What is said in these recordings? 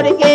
ঘরকে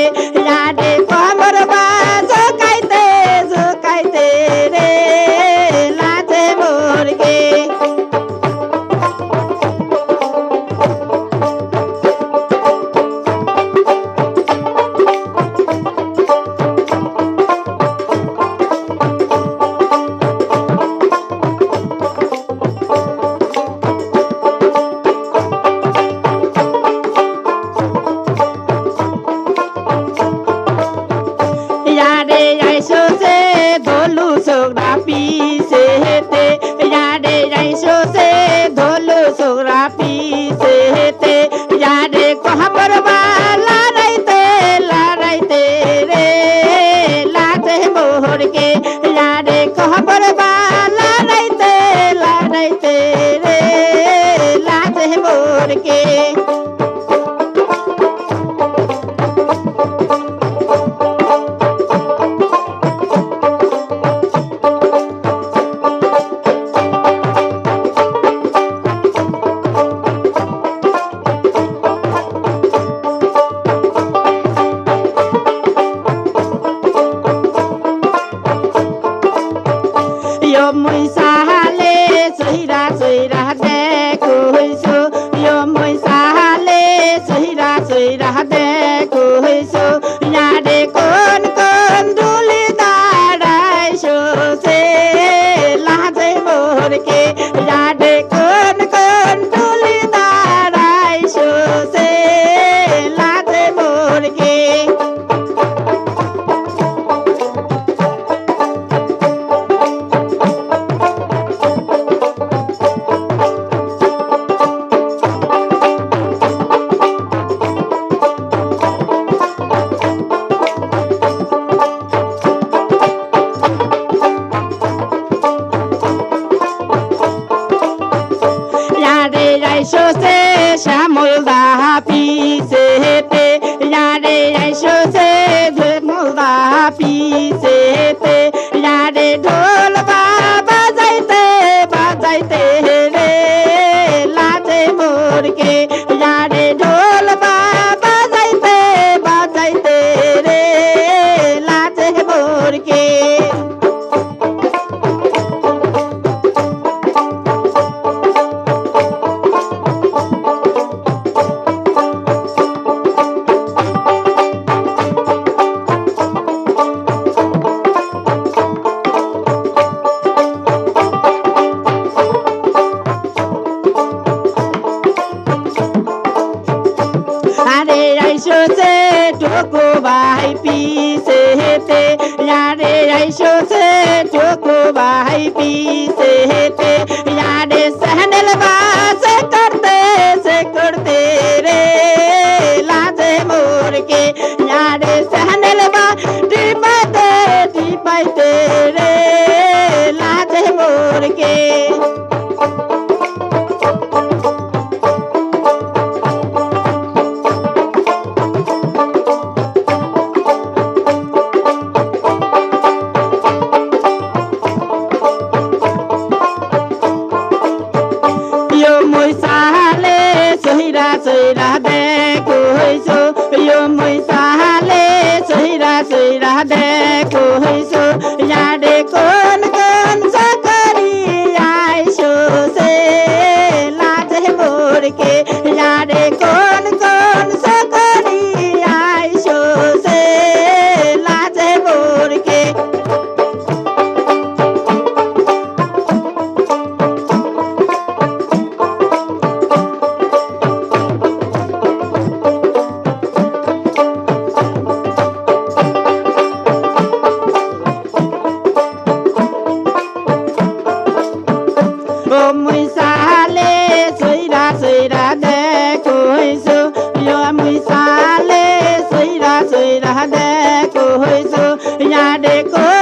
সাহালে সহিরা চোখো ভাই পিছে হেতে রারে আইসো সে চোখো ভাই পিছে I Sira Dev Hơi xưa nhà để có